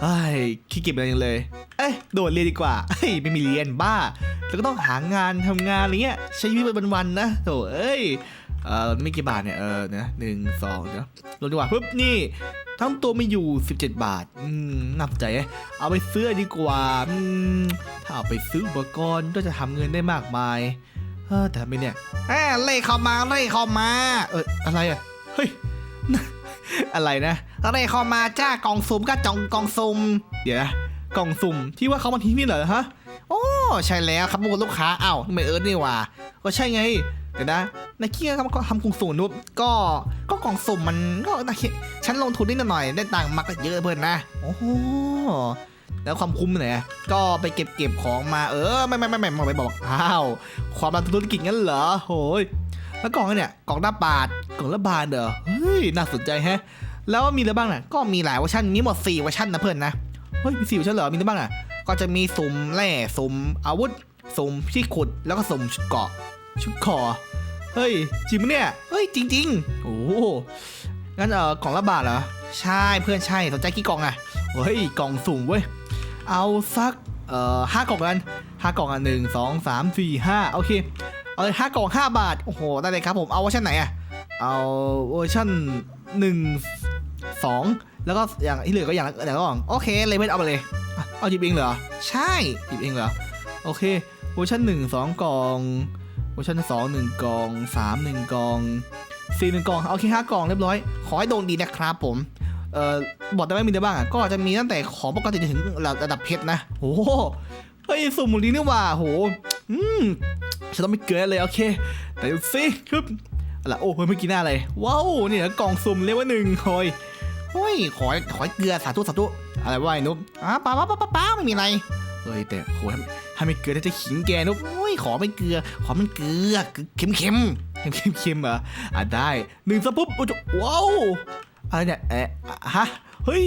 เฮ้ยขี้เกียจไปยังเลย เอ้ยโดดเรียนดีกว่าเฮ้ยไม่มีเรียนบ้า แล้วก็ต้องหางานทำงานอะไรเงี้ยใช้ชีวิตเป็นวันๆนะโถเอ้ยเออไม่กี่บาทเนี่ยเออนะหนึ่งสองเนาะลงดีกว่าปุ๊บนี่ทั้งตัวมีอยู่ 17 บาท อืมนับใจ เอาไปซื้อดีกว่า อืม ถ้าเอาไปซื้ออุปกรณ์ก็จะทำเงินได้มากมาย เออแต่ไม่เนี่ยแอบเล่เข้ามาเล่เข้ามา เอออะไรอะ เฮ้ย อะไรนะ อะไรเข้ามาจ้ากล่องสุ่มก็จองกล่องสุ่มเดี๋ยวนะกล่องสุ่มที่ว่าเขามาทิ้งนี่เหรอฮะโอ้ใช่แล้วครับคุณลูกค้าอ้าวไม่เอิร์ธนี่หว่าก็ใช่ไงเดี๋ยวนะนักเกียร์ทำทำกล่องสุ่มนุ๊บก็ก็กล่องสุ่มมันก็นักเกียร์ฉันลงทุนนิดหน่อยได้ตังค์มาก็เยอะเพื่อนนะโอ้โหแล้วความคุ้มไหนอะก็ไปเก็บเก็บของมาเออไม่ไม่ไม่ไม่ไม่ไม่บอกอ้าวความรันธุรกิจงั้นเหรอโหยแล้วกล่องเนี่ยกล่องหน้าบาทกล่องละบาทเหรอเฮ้ยน่าสนใจแฮะ แล้วมีอะไรบ้างน่ะก็มีหลายเวอร์ชันมีหมด4เวอร์ชันนะเพื่อนนะเฮ้ยมีสี่เวอร์ชันเหรอมีอะไรบ้างอะก็จะมีสุ่มแร่สุ่มอาวุธสุ่มที่ขุดแล้วก็สุ่มชุดเกาะชุดคอเฮ้ยจริงปะเนี่ยเฮ้ยจริง ๆ โอ้โหงั้นเออกล่องละบาทเหรอใช่เพื่อนใช่สนใจกี่กล่องอะเฮ้ยกล่องสุ่มเว้ยเอาสักเอ่อห้ากล่องกันห้ากล่องอะหนึ่งสองสามสี่ห้าโอเคเอาเลยห้ากล่องห้าบาทโอ้โหได้เลยครับผมเอาเวอร์ชันไหนอะเอาเวอร์ชันหนึ่ง สองแล้วก็อย่างที่เหลือก็อย่างละอย่างกล่องโอเคเลยไม่เอาไปเลยเอาหยิบเองเหรอใช่หยิบเองเหรอโอเคเวอร์ชันหนึ่งสองกองเวอร์ชันสองหนึ่งกองสามหนึ่งกองสี่หนึ่งกองโอเคห้ากองเรียบร้อยขอให้โดนดีนะครับผมเอ่อบอกได้ไหมมีอะไรบ้างอะก็จะมีตั้งแต่ของปกติจนถึงระดับเพชรนะโอ้โหเฮ้ยสุ่มหมดนี้นี่ว่าโหอืมฉันต้องไม่เกินเลยโอเค แต่ดูสิครับอะไรโอ้เฮ้ยเมื่อกี้หน้าอะไรว้าวนี่นะกล่องสุ่มเลเวลหนึ่งโอย โอ้ยขอขอเกลือสาธุสาธุอะไรวะไอ้นุ๊บอ้าป้าป้าป้าป้าปาไม่มีอะไรเฮ้ยแต่โหถ้าไม่เกลือจะขิงแกนุ๊บโอ้ยขอไม่เกลือ ขอมันเกลือเค็มเค็มเค็มเค็มเค็มเหรออะได้หนึ่งสปุ๊บโอ้โหว้าวอะไรเนี่ยเอ๊ะฮะเฮ้ย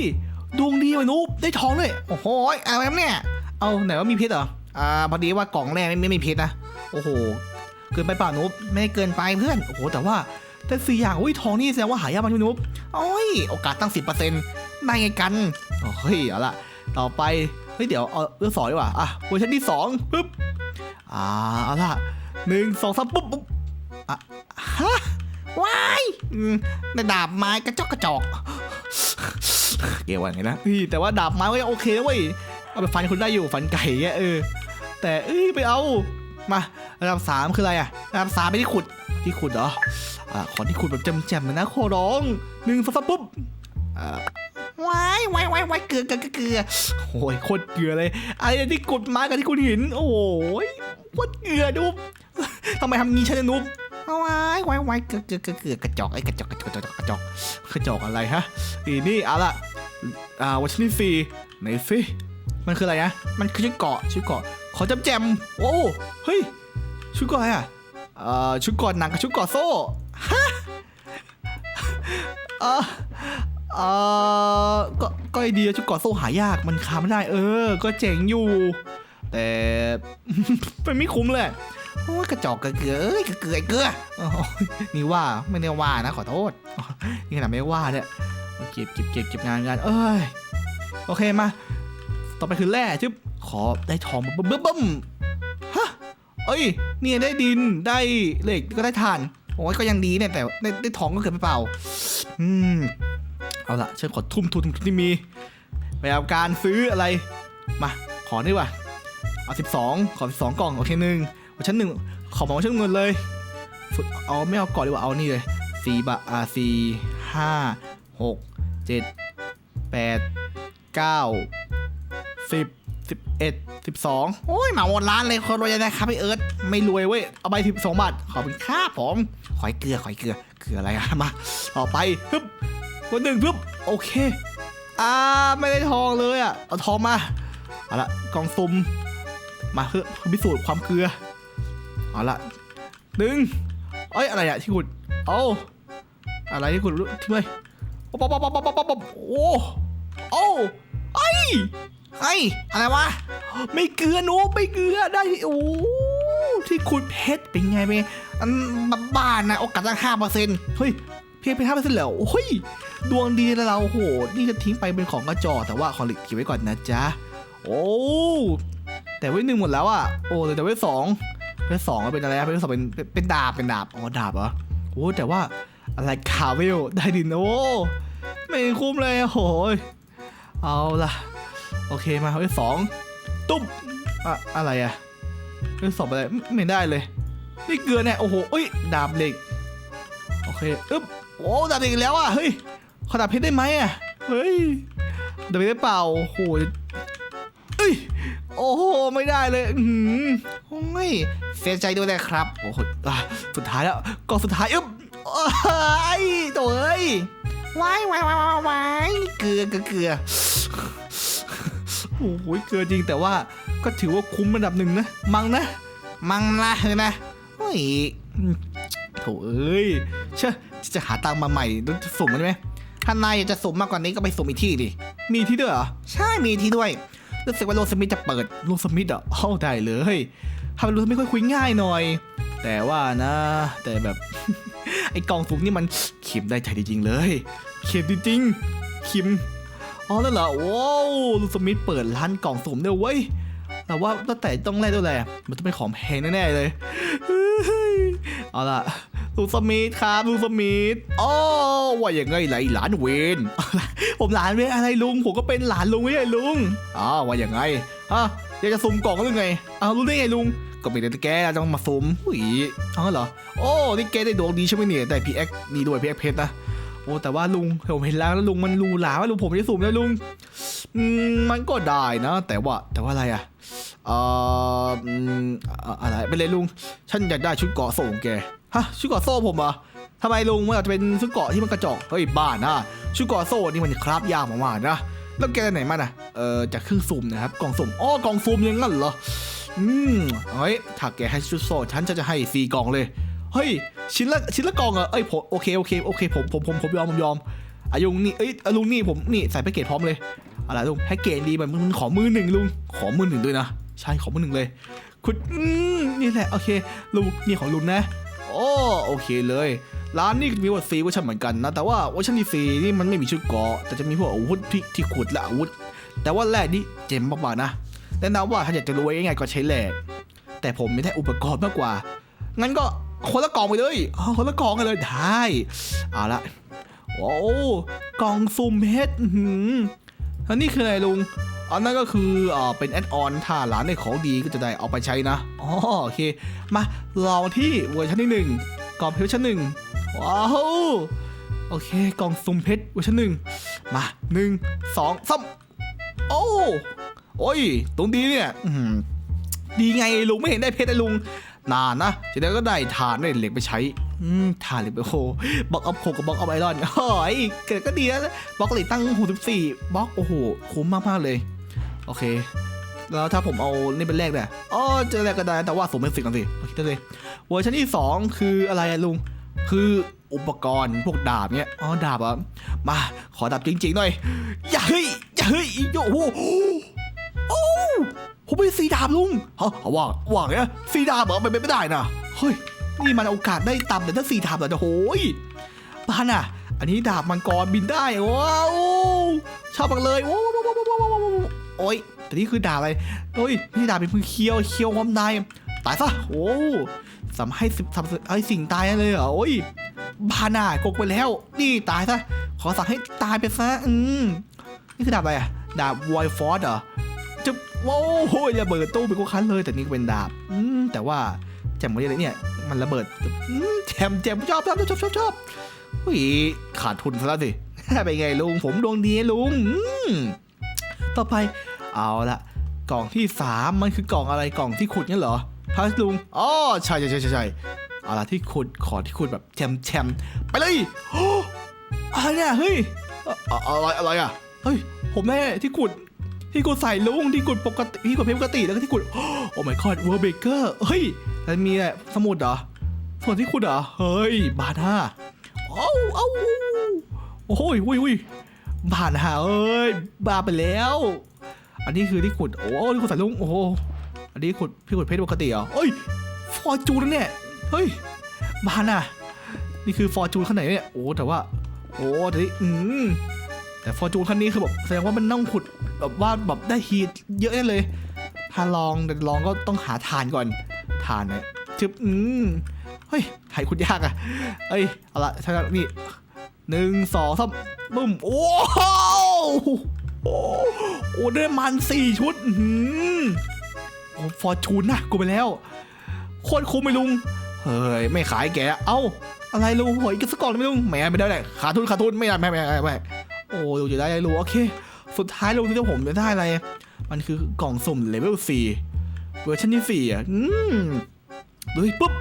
ดวงดีว่ะนุ๊บได้ทองด้วยโอ้โหอะไรเนี่ยเอาไหนว่ามีเพชรเหรออ่าพอดีว่ากล่องแรกไม่ไม่มีเพชรนะโอ้โหเกินไปเปล่านุ๊บไม่เกินไปเพื่อนโอ้โหแต่ว่า แต่สี่อย่างอุ้ยทองนี่แสดงว่าหายากมากพี่นุ๊บโอ้ยโอกาสตั้งสิบเปอร์เซ็นต์ได้ไงกันโอ้เฮ้ยเอาละต่อไป เฮ้ยเดี๋ยวเอาเรื่องสองดีกว่า อะเวอร์ชันที่สองปึ๊บ อ่าเอาละหนึ่งสองสามปุ๊บปุ๊บอะฮะว้ายอืมได้ดาบไม้กระจอกกระจอก เกว่าไงนะพี่แต่ว่าดาบไม้ก็ยังโอเคนะเว้ย เอาไปฟันคนได้อยู่ฟันไก่เงี้ยเออ แต่เอ้ยไปเอา มาระดับสามคืออะไรอะระดับสามไม่ที่ขุด ที่ขุดเหรออ่าขอที่ขุดแบบแจ่มๆเลยนะขอร้องหนึ่งสองสามปุ๊บอ่าวายวายวายวายเกลือเกลือเกลือกโอ้ยโคตรเกลือเลยไอ้ที่ขุดไม้กับที่ขุดหินโอ้ยโคตรเกลือนุ๊บทำไมทำงี้ฉันนุ๊บวายวายวายเกลือเกลือเกลือเกือกระจอกไอ้กระจอกกระจอกกระจอกกระจอกกระจอกอะไรฮะอีนี่เอาละอ่าวัชนี่สี่ไหนสิมันคืออะไรนะมันคือชุดเกาะชุดเกาะขอจำแจมโอ้เฮ้ยชุดเก่อนอะไรอะ เอ่อชุดกอนหนังกับชุดกอนโซ่ฮะเออเออก็ก็ไอเดียชุดกอนโซ่หายากมันค้าไม่ได้ เออ ก็เจ๋งอยู่ แต่ มันไม่คุ้มเลยโอ้ยกระจอกกระเกือเอ้ยกระเกือไอ้เกลือโอ้ยนี่ว่าไม่ได้ว่านะขอโทษนี่ขนาดไม่ว่าเนี่ยเก็บเก็บเก็บเก็บงานงานเอ้ยโอเคมา ต่อไปคือแร่จึ๊บขอได้ทองบึ้มบึ้ม เอ้ยเนี่ยได้ดินได้เหล็กก็ได้ถ่านโอ้ยก็ยังดีเนี่ยแต่ได้ได้ทองก็เกินไปเปล่า อืม เอาละฉันขอทุ่มทุนทุนที่มีไปเอาการซื้ออะไร มา ขอนี่ว่ะเอาสิบสองขอสิบสองกล่องโอเคหนึ่งเอาชั้นหนึ่งขอบอกว่าชั้นเงินเลยเอาไม่เอาก่อนดีกว่าเอานี่เลยสี่บาทอ่าสี่ห้าหกเจ็ดแปดเก้าสิบ สิบเอ็ดสิบสองโอ้ยหมาหมดร้านเลยคนรวยนะครับพี่เอิร์ธไม่รวยเว้ย เอาไปสิบสองบาท ขอบคุณค่าผมขอยเกลือขอยเกลือเกลืออะไรอะมาต่อไปปึ๊บคนหนึ่งปึ๊บโอเค อ่าไม่ได้ทองเลยอะเอาทองมาเอาละกองซุ่มมาเพื่อพิสูจน์ความเกลือเอาละดึงเอ้ยอะไรอะที่ขุดเอาอะไรที่ขุดทิ้งเลยป๊อปป๊อปป๊อปป๊อปป๊อปป๊อปป๊อปโอ้โอ้ไอ้ ไอ้อะไรวะ ไม่เกลือหนูไม่เกลือได้ โอ้ที่ขุดเพชรเป็นไงเป็นไงอันบ้านนะโอกาสตั้งห้าเปอร์เซ็นต์เฮ้ยเพียงเป็นห้าเปอร์เซ็นต์แล้วโอ้ย ดวงดีแล้วเราโอ้โหนี่จะทิ้งไปเป็นของกระจอกแต่ว่าของเหล็กเก็บไว้ก่อนนะจ๊ะ โอ้แต่ไว้หนึ่งหมดแล้วอะ โอ้แต่ไว้สองไว้สองเป็นอะไรอะเป็นสองเป็นเป็นเป็นดาบเป็นดาบอ๋อดาบเหรอโอ้แต่ว่าอะไรคาเวลได้ดินโอ้ไม่คุ้มเลยโอ้โหยเอาล่ะ โอเคมาไว้สองตุ๊บอะอะไรอะไว้สองอะไรไม่ไม่ได้เลยนี่เกลือเนี่ยโอ้โหเอ้ยดาบเหล็กโอเคอึ๊บโอ้ดาบเหล็กอีกแล้วอะเฮ้ยขอดาบเพชรได้ไหมอะเฮ้ยดาบเพชรได้เปล่าโอ้โหเอ้ยโอ้โหไม่ได้เลยอือหือโอ้ยเสียใจด้วยนะครับโอ้โหอะสุดท้ายแล้วกองสุดท้ายอึ๊บโอ้ยโถ่เอ้ยวายวายวายวายวายเกลือเกลือเกลือ โอ้โหเกลือจริงแต่ว่าก็ถือว่าคุ้มระดับหนึ่งนะ มังนะ มังนะเห็นไหมโอ้ยโถเอ้ยเชื่อจะหาตังมาใหม่ต้องสุ่มมันไหมถ้านายอยากจะสุ่มมากกว่านี้ก็ไปสุ่มอีกที่ดิ มีที่ด้วยเหรอ ใช่มีที่ด้วยรู้สึกว่าโรสมิธจะเปิดโรสมิธอะเข้าได้เลยทำให้โรสมิธค่อยคุยง่ายหน่อย แต่ว่านะ แต่แบบ ไอ้กองสุ่มนี่มันคิมได้ใจจริงๆเลยคิมจริงๆคิม อ๋อแล้วเหรอว้าวโรสมิธเปิดร้านกล่องสุ่มเด้วยเว้ยแต่ว่าตั้งแต่ต้องแลกด้วยแหละมันต้องเป็นของแพงแน่ๆเลยเอาล่ะลุงสมิธครับลุงสมิธอ๋อว่าอย่างไงไหลหลานเวนผมหลานเวนอะไรลุง ผมก็เป็นหลานลุงไม่ใช่ลุงอ๋อว่าอย่างไงฮะอยากจะสุ่มกล่องหรือไงอ้าวรู้ได้ไงลุงก็เป็นแต่แกต้องมาสุ่มอุ้ยอ๋อเหรอโอ้นี่แกได้ดวงดีใช่ไหมเนี่ยได้พีเอ็กนี่ด้วยพีเอ็กเพชรนะ อ้แต่ว่าลุงผมเห็นแล้วแล้วลุงมันรูหลาว่าลุงผมจะสุ่มนะลุงมันก็ได้นะ แต่ว่าแต่ว่าอะไรอะเอ่ออะไรไปเลยลุง ฉันอยากได้ชุดเกาะโซ่งแกฮะชุดเกาะโซ่ผมเหรอะทำไมลุงมันอาจจะเป็นชุดเกาะที่มันกระจอกเฮ้ยบ้านะชุดเกาะโซ่นี่มันคราบยากมากๆนะแล้วแกไหนมาน่ะเอ่อจากเครื่องสุ่มนะครับกล่องสุ่มอ๋อกล่องสุ่มยังงั้นเหรออืมเฮ้ยถ้าแกให้ชุดโซ่ฉันจะจะให้สี่กล่องเลย เฮ้ย ชิ้นละชิ้นละกองเหรอเอ้ยผมโอเคโอเคโอเคผมผมผมผมยอมผมยอมอายุงนี่เอ้ยอลุงนี่ผมนี่ใส่แพ็กเกจพร้อมเลยอะไรลุงแพ็กเกจดีแบบมันขอมือหนึ่งลุงขอมือหนึ่งด้วยนะใช่ขอมือหนึ่งเลย คุณอืมนี่แหละโอเคลุงนี่ของลุงนะโอ้โอเคเลย ร้านนี่มีวอร์ซีเวอร์ชันเหมือนกันนะแต่ว่าเวอร์ชันที่ซีนี่มันไม่มีชุดเกาะแต่จะมีพวกอาวุธที่ที่ขุดและอาวุธ แต่ว่าแร่นี่เจ๋งมากๆนะแนะนำว่าถ้าอยากจะรวยง่ายๆก็ใช้แร่แต่ผมไม่ได้อุปกรณ์มากกว่างั้นก็ คนละกล่องไปเลยอ๋อคนละกล่องกันเลยได้เอาละโอ้กล่องซุ่มเพชรอื้อหือแล้วนี่คืออะไรลุงอันนั้นก็คืออ่าเป็นแอดออนถ้าร้านในของดีก็จะได้เอาไปใช้นะอ๋อโอเค มาลองที่เวอร์ชันที่หนึ่งกล่องเพชรเวอร์ชันหนึ่งว้าวโอเคกล่องซุ่มเพชรเวอร์ชันหนึ่งมาหนึ่งสองสามโอ้โอ้ยตรงดีเนี่ยอื้อหือดีไงลุงไม่เห็นได้เพชรเลยลุง นานนะทีนี้ก็ได้ฐานได้เหล็กไปใช้อืมฐานเหล็กไปโหบล็อกอัพโคกับบล็อกอัพไอรอนโอ้ยเกิดก็ดีแล้วบล็อกเหล็กตั้ง64บสี่บล็อกโอ้โหคุ้มมากๆเลย โอเค แล้วถ้าผมเอานี่เป็นแรกเนี่ยอ๋อเจอแรกก็ได้แต่ว่าสมเป็นสิ่งกันสิโอเคได้เลยเวอร์ชันที่2คืออะไรลุงคืออุปกรณ์พวกดาบเนี้ยอ๋อดาบอะมาขอดาบจริงๆหน่อยอย่าเฮ้ยอย่าเฮ้ยโอ้โหโอ้ ผมเป็นสีดาบลุงฮะว่าว่าไงสีดาบเหรอไม่ไม่ได้นะเฮ้ยนี่มันโอกาสได้ต่ำแต่ถ้าสีดาบเหรอโอ้ยบ้านอะ อันนี้ดาบมังกรบินได้ว้าวชอบมากเลยว้าวว้าวว้าวว้าวว้าวว้าวโอ้ยแต่นี่คือดาบอะไรโอ้ยนี่ดาบเป็นมือเคียวเคียวความนายตายซะโอ้สำให้สิบสำให้สิ่งตายเลยเหรอโอ้ยบาน่ากกไปแล้ว นี่ตายซะ ขอสั่งให้ตายไปซะ อืม นี่คือดาบอะไรอะดาบวอยฟอร์ดเหรอ โว้โหระเบิดตู้เป็นกุคันเลยแต่นี่ก็เป็นดาบอืมแต่ว่าแจมหมดเลยเนี่ย มันระเบิดแจมแจมชอบชอบชอบชอบชอบอุ้ยขาดทุนซะแล้วสิเป็นไงลุงผมดวงดีลุงต่อไปเอาละกล่องที่สามมันคือกล่องอะไรกล่องที่ขุดเนี่ยเหรอฮะลุงอ๋อใช่ใช่ใช่ใช่ใช่เอาละที่ขุดขอที่ขุดแบบแชมแชมไปเลยโอ้อะไรเนี่ยเฮ้ยอะอะอะไรอะไรอะเฮ้ยผมแม่ที่ขุด ที่กดใส่ลุงที่กดปกติที่กดเพลงปกติแล้วก็ที่กดโอ้ my god เวอร์เบเกอร์เฮ้ยแล้วมีอะไรสมุดเหรอสมุดที่คุณเหรอเฮ้ยบาทห้าโอ้าเอ้โอ้โหอุ้ยอุ้ยบาทห้าเอ้ยบาไปแล้ว อันนี้คือที่ขุดโอ้ที่ขุดใส่ลุงโอ้โหอันนี้ขุดพี่ขุดเพชรปกติเหรอเอ้ยฟอร์จูนเนี่ยเฮ้ยบานอะนี่คือฟอร์จูนข้างไหนเนี่ยโอ้แต่ว่า โอ้แต่อืม แต่ฟอร์จูนคันนี้คือแบบแสดงว่ามันต้องขุดแบบว่าแบบได้ฮีทเยอะแน่เลย ถ้าลองแต่ลองก็ต้องหาฐานก่อนฐานเนี่ยจึบอืมเฮ้ยหายขุดยากอะเอ้ยเอาละถ้านี่หนึ่งสองสามบึ้มโอ้โหโอ้โอ้ได้มันสี่ชุดอื้อหือโอ้ฟอร์จูนนะกูไปแล้วโคตรคุ้มไหมลุงเฮ้ยไม่ขายแกเอ้าอะไรลุงหวยกันสักก่องได้ไหมลุงแหมไม่ได้เลยขาดทุนขาดทุนไม่ได้ไม่ไม่ไม่ไม่ โอ้ลุงจะได้อะไรลุงโอเค สุดท้ายลงที่ผมจะได้อะไร มันคือกล่องสุ่มเลเวล4เวอร์ชันที่4อะอืมดูดิปุ๊บ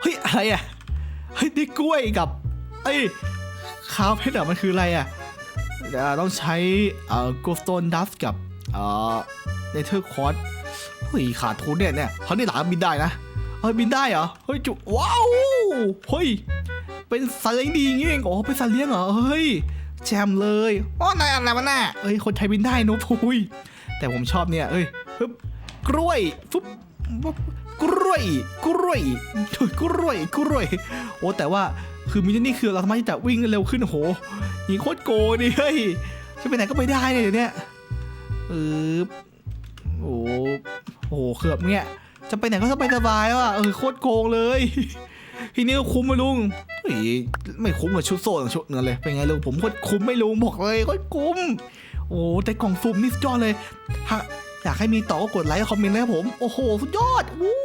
เฮ้ย อะไรอะ เฮ้ยได้กล้วยกับไอ้คาวเพชรอะมันคืออะไรอะต้องใช้เอ่อ goldstone dust กับเอ่อ nether quartz เฮ้ยขาดทุนเนี่ยเนี่ยเขาได้หลานบินได้นะเฮ้ยบินได้เหรอ เฮ้ยจุว้าว เฮ้ย เป็นสัตว์เลี้ยงดีอย่างงี้เองอ๋อเป็นสัตว์เลี้ยงเหรอ เฮ้ย แจมเลยอ๋อนายอะไรวะน่ะเอ้ย คนไทยบินได้เนอะพุยแต่ผมชอบเนี่ย เอ้ยปึ๊บกล้วยฟุ๊บปุ๊บกล้วยกล้วยกล้วยกล้วย โอ้แต่ว่าคือมินนี่คือเราสามารถที่จะวิ่งเร็วขึ้นโอ้โหยิงโคตรโกงดิเฮ้ยจะไปไหนก็ไม่ได้เลยเดี๋ยวเนี่ยเออโอ้โหเขือบเนี่ย จะไปไหนก็สบายสบายๆว่ะเออโคตรโกงเลย ทีนี้ก็คุ้มไหมลุงไม่คุ้มกับชุดโซ่ชุดนั้นเลยเป็นไงลุงผมโคตรคุ้มไม่ลุงบอกเลยโคตรคุ้ม โอ้แต่กล่องซุ่มนี่สุดยอดเลยหาอยากให้มีต่อก็กดไลค์คอมเมนต์เลยครับผม โอ้โห สุดยอดวู้